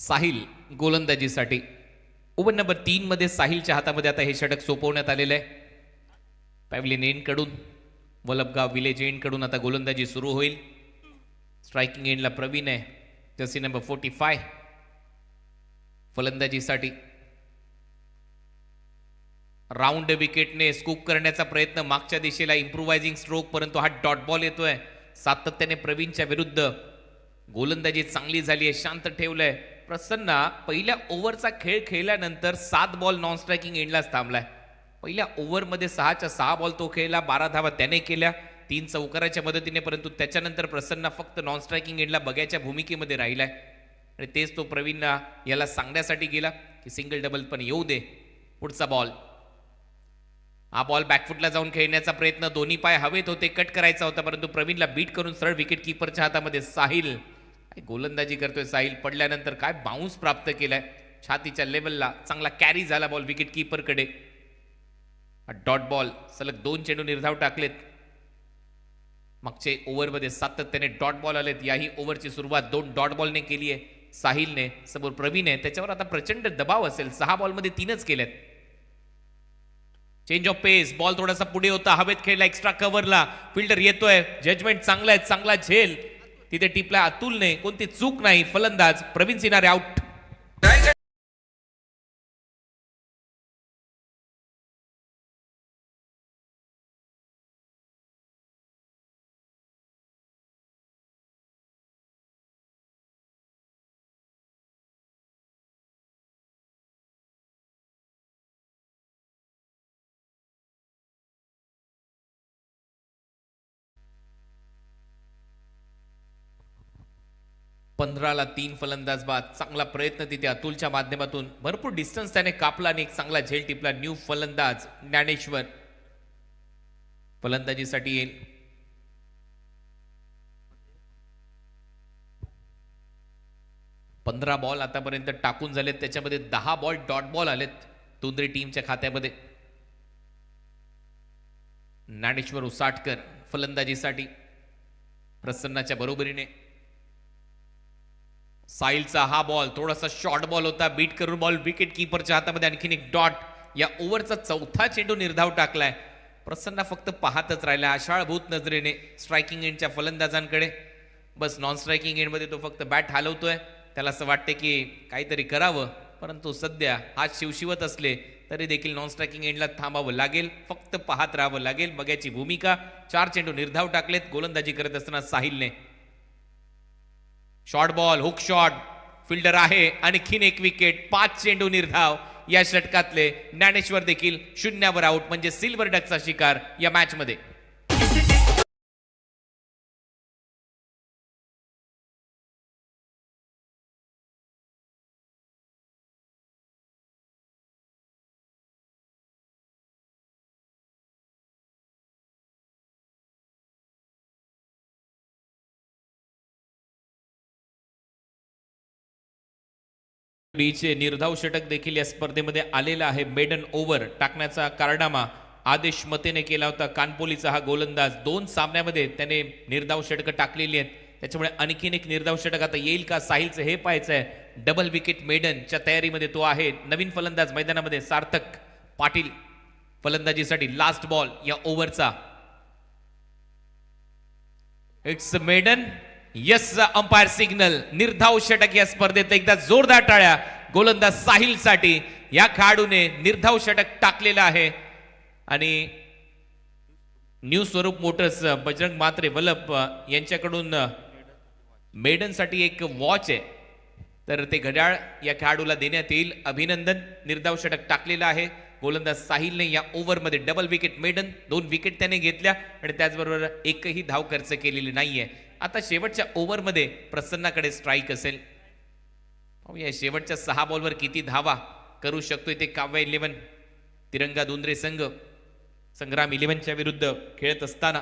साहिल गोलंदाजीसाठी. Over number तीनमध्ये साहिलच्या हातामध्ये आता हे षटक सोपवण्यात आलेलं आहे. पॅव्हलिन एंडकडून वलभगाव विलेज एंडकडून आता गोलंदाजी सुरू होईल. स्ट्रायकिंग एंडला प्रवीण आहे. जर्सी नंबर फोर्टी फाय फलंदाजीसाठी. राऊंड विकेटने स्कूप करण्याचा प्रयत्न मागच्या दिशेला इम्प्रुव्हायझिंग स्ट्रोक परंतु हा डॉट बॉल येतोय. सातत्याने प्रवीणच्या विरुद्ध. गोलंदाजी चांगली झाली आहे शांत ठेवलंय. प्रसन्ना पहिल्या ओव्हरचा खेळ खेळल्यानंतर सात बॉल नॉन स्ट्रायकिंग एंडलाच थांबलाय. पहिल्या ओव्हरमध्ये सहाच्या सहा बॉल तो खेळला बारा धावा त्याने केल्या तीन चौकाराच्या मदतीने परंतु त्याच्यानंतर प्रसन्न फक्त नॉन स्ट्रायकिंग एंडला बघायच्या भूमिकेमध्ये राहिलाय. आणि तेच तो प्रवीणला याला सांगण्यासाठी गेला की सिंगल डबल पण येऊ दे पुढचा बॉल हा बॉल बॅकफुटला जाऊन खेळण्याचा प्रयत्न दोन्ही पाय हवेत होते कट करायचा होता परंतु प्रवीणला बीट करून सरळ विकेट किपरच्या हातामध्ये साहिल गोलंदाजी करतोय साहिल पडल्यानंतर काय बाउन्स प्राप्त केलाय? छातीच्या लेवलला चांगला कॅरी झाला बॉल विकेट किपरकडे डॉट बॉल सलग दोन चेंडू निर्धाव टाकलेत. मागचे ओव्हरमध्ये सातत्याने डॉट बॉल आलेत. याही ओव्हरची सुरुवात दोन डॉट बॉलने केली आहे. साहिलने समोर प्रवीण आहे त्याच्यावर आता प्रचंड दबाव असेल. सहा बॉलमध्ये तीनच केलेत चेंज ऑफ पेस बॉल थोडासा पुढे होता. हवेत खेळला एक्स्ट्रा कव्हरला फिल्डर येतोय. जजमेंट चांगला आहे चांगला झेल. तिथे टिपला अतुलने कोणती चूक नाही फलंदाज प्रवीण सिनारे आउट पंधराला तीन फलंदाज बाद. चांगला प्रयत्न तिथे अतुलच्या माध्यमातून. भरपूर डिस्टन्स त्याने कापला आणि एक चांगला झेल टिपला. न्यू फलंदाज ज्ञानेश्वर. फलंदाजीसाठी येईल. पंधरा बॉल आतापर्यंत टाकून झालेत. त्याच्यामध्ये दहा बॉल डॉट बॉल आलेत तुंद्रे टीमच्या खात्यामध्ये. ज्ञानेश्वर उसाटकर फलंदाजीसाठी प्रसन्नाच्या बरोबरीने. साहिलचा हा बॉल थोडासा शॉर्ट बॉल होता. बीट करून बॉल विकेट किपरच्या हातामध्ये आणखीन एक डॉट या ओव्हरचा चौथा चेंडू निर्धाव टाकलाय. प्रसन्न फक्त पाहतच राहिला. आशाळभूत नजरेने स्ट्रायकिंग एंडच्या फलंदाजांकडे. बस नॉन स्ट्रायकिंग एंडमध्ये तो फक्त बॅट हलवतोय. त्याला असं वाटते की काहीतरी करावं. परंतु सध्या हात शिवशिवत असले तरी देखील नॉन स्ट्रायकिंग एंडला थांबावं लागेल. फक्त पाहत राहावं लागेल. बघ्याची भूमिका. चार चेंडू निर्धाव टाकलेत. गोलंदाजी करत असताना साहिलने short ball hook shot fielder आहे आणखीन एक विकेट पाच चेंडू निर्धाव. या षटकातले ज्ञानेश्वर देखील शून्यावर आउट म्हणजे सिल्वर डकचा शिकार या मॅचमध्ये डीचे निर्धाव षटक देखील या स्पर्धेमध्ये आलेला आहे. मेडन ओव्हर टाकण्याचा कारनामा आदेश मतेने केला होता. कानपोलीचा हा गोलंदाज दोन सामन्यामध्ये त्याने निर्धाव षटकं टाकलेली आहेत. त्याच्यामुळे आणखीन एक निर्धाव षटक आता येईल का? साहिलचं हे पाहायचं आहे. डबल विकेट मेडनच्या तयारीमध्ये तो आहे. नवीन फलंदाज मैदानामध्ये सार्थक पाटील फलंदाजीसाठी लास्ट बॉल या ओव्हरचा. It's maiden yes umpire signal निर्धाव षटक या स्पर्धेत एकदा जोरदार टाळ्या. गोलंदाज साहिलसाठी या खेळाडूने निर्धाव षटक टाकलेलं आहे. आणि न्यू स्वरूप मोटर्स बजरंग मात्रे वल्लभ यांच्याकडून मेडनसाठी एक वॉच आहे. तर ते घड्याळ या खेळाडूला देण्यात येईल. अभिनंदन. निर्धाव षटक टाकलेलं आहे. गोलंदाज साहिलने या ओव्हरमध्ये डबल विकेट मेडन दोन विकेट त्याने घेतल्या आणि त्याचबरोबर एकही धाव खर्च केलेली नाहीये. आता शेवटच्या ओव्हरमध्ये प्रसन्नाकडे स्ट्राईक असेल. पाहूया शेवटच्या सहा बॉलवर किती धावा करू शकतोय ते काव्य इलेव्हन तिरंगा दुंद्रे संघ. संग्राम इलेव्हनच्या विरुद्ध खेळत असताना